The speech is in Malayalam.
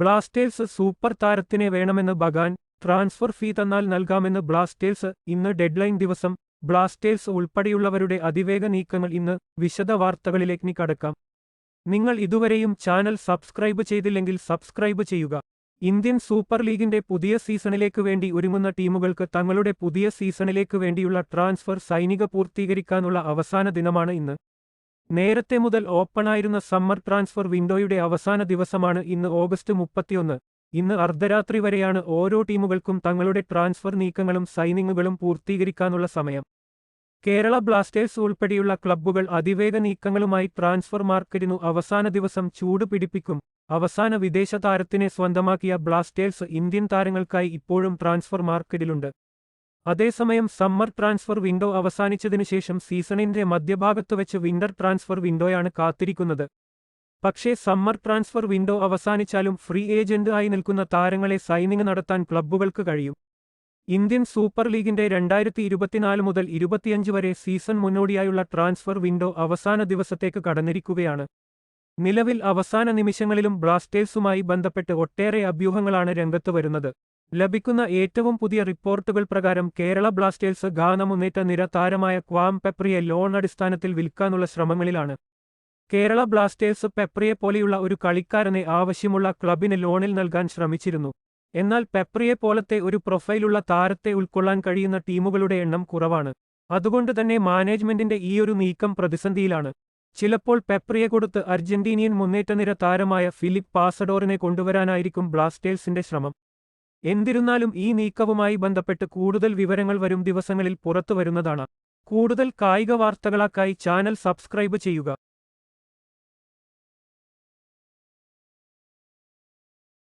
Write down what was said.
ബ്ലാസ്റ്റേഴ്സ് സൂപ്പർ താരത്തിനെ വേണമെന്ന് ബഗാൻ ട്രാൻസ്ഫർ ഫീ തന്നാൽ നൽകാമെന്ന് ബ്ലാസ്റ്റേഴ്സ് ഇന്ന് ഡെഡ്ലൈൻ ദിവസം. ബ്ലാസ്റ്റേഴ്സ് ഉൾപ്പെടെയുള്ളവരുടെ അതിവേഗ നീക്കങ്ങൾ ഇന്ന് വിശദ വാർത്തകളിലേക്ക് കടക്കാം. നിങ്ങൾ ഇതുവരെയും ചാനൽ സബ്സ്ക്രൈബ് ചെയ്തില്ലെങ്കിൽ സബ്സ്ക്രൈബ് ചെയ്യുക. ഇന്ത്യൻ സൂപ്പർ ലീഗിന്റെ പുതിയ സീസണിലേക്ക് വേണ്ടി ഒരുങ്ങുന്ന ടീമുകൾക്ക് തങ്ങളുടെ പുതിയ സീസണിലേക്ക് വേണ്ടിയുള്ള ട്രാൻസ്ഫർ സൈനിക പൂർത്തീകരിക്കാനുള്ള അവസാന ദിനമാണ് ഇന്ന്. നേരത്തെ മുതൽ ഓപ്പണായിരുന്ന സമ്മർ ട്രാൻസ്ഫർ വിൻഡോയുടെ അവസാന ദിവസമാണ് ഇന്ന് ഓഗസ്റ്റ് മുപ്പത്തിയൊന്ന്. ഇന്ന് അർദ്ധരാത്രി വരെയാണ് ഓരോ ടീമുകൾക്കും തങ്ങളുടെ ട്രാൻസ്ഫർ നീക്കങ്ങളും സൈനിങ്ങുകളും പൂർത്തീകരിക്കാനുള്ള സമയം. കേരള ബ്ലാസ്റ്റേഴ്സ് ഉൾപ്പെടെയുള്ള ക്ലബ്ബുകൾ അതിവേഗ നീക്കങ്ങളുമായി ട്രാൻസ്ഫർ മാർക്കറ്റിനു അവസാന ദിവസം ചൂടുപിടിപ്പിക്കും അവസാന വിദേശ താരത്തിനെ സ്വന്തമാക്കിയ ബ്ലാസ്റ്റേഴ്സ് ഇന്ത്യൻ താരങ്ങൾക്കായി ഇപ്പോഴും ട്രാൻസ്ഫർ മാർക്കറ്റിലുണ്ട് അതേസമയം സമ്മർ ട്രാൻസ്ഫർ വിൻഡോ അവസാനിച്ചതിനു ശേഷം സീസണിന്റെ മധ്യഭാഗത്ത് വെച്ച് വിന്റർ ട്രാൻസ്ഫർ വിൻഡോയാണ് കാത്തിരിക്കുന്നത്. പക്ഷേ സമ്മർ ട്രാൻസ്ഫർ വിൻഡോ അവസാനിച്ചാലും ഫ്രീ ഏജന്റ് ആയി നിൽക്കുന്ന താരങ്ങളെ സൈനിങ് നടത്താൻ ക്ലബ്ബുകൾക്ക് കഴിയും. ഇന്ത്യൻ സൂപ്പർ ലീഗിന്റെ രണ്ടായിരത്തി ഇരുപത്തിനാല് മുതൽ ഇരുപത്തിയഞ്ച് വരെ സീസൺ മുന്നോടിയായുള്ള ട്രാൻസ്ഫർ വിൻഡോ അവസാന ദിവസത്തേക്ക് കടന്നിരിക്കുകയാണ്. നിലവിൽ അവസാന നിമിഷങ്ങളിലും ബ്ലാസ്റ്റേഴ്സുമായി ബന്ധപ്പെട്ട് ഒട്ടേറെ അഭ്യൂഹങ്ങളാണ് രംഗത്ത് വരുന്നത്. ലഭിക്കുന്ന ഏറ്റവും പുതിയ റിപ്പോർട്ടുകൾ പ്രകാരം കേരള ബ്ലാസ്റ്റേഴ്സ് ഗാന മുന്നേറ്റ നിര താരമായ ക്വാം പെപ്രിയെ ലോൺ അടിസ്ഥാനത്തിൽ വിൽക്കാനുള്ള ശ്രമങ്ങളിലാണ്. കേരള ബ്ലാസ്റ്റേഴ്സ് പെപ്രിയെ പോലെയുള്ള ഒരു കളിക്കാരനെ ആവശ്യമുള്ള ക്ലബിന് ലോണിൽ നൽകാൻ ശ്രമിച്ചിരുന്നു. എന്നാൽ പെപ്രിയെ പോലത്തെ ഒരു പ്രൊഫൈലുള്ള താരത്തെ ഉൾക്കൊള്ളാൻ കഴിയുന്ന ടീമുകളുടെ എണ്ണം കുറവാണ്. അതുകൊണ്ട് തന്നെ മാനേജ്മെന്റിന്റെ ഈയൊരു നീക്കം പ്രതിസന്ധിയിലാണ്. ചിലപ്പോൾ പെപ്രിയെ കൊടുത്ത് അർജന്റീനിയൻ മുന്നേറ്റനിര താരമായ ഫിലിപ്പ് പാസഡോറിനെ കൊണ്ടുവരാനായിരിക്കും ബ്ലാസ്റ്റേഴ്സിന്റെ ശ്രമം. എന്നിരുന്നാലും ഈ നീക്കവുമായി ബന്ധപ്പെട്ട് കൂടുതൽ വിവരങ്ങൾ വരും ദിവസങ്ങളിൽ പുറത്തുവരുന്നതാണ്. കൂടുതൽ കായിക വാർത്തകളാക്കായി ചാനൽ സബ്സ്ക്രൈബ് ചെയ്യുക.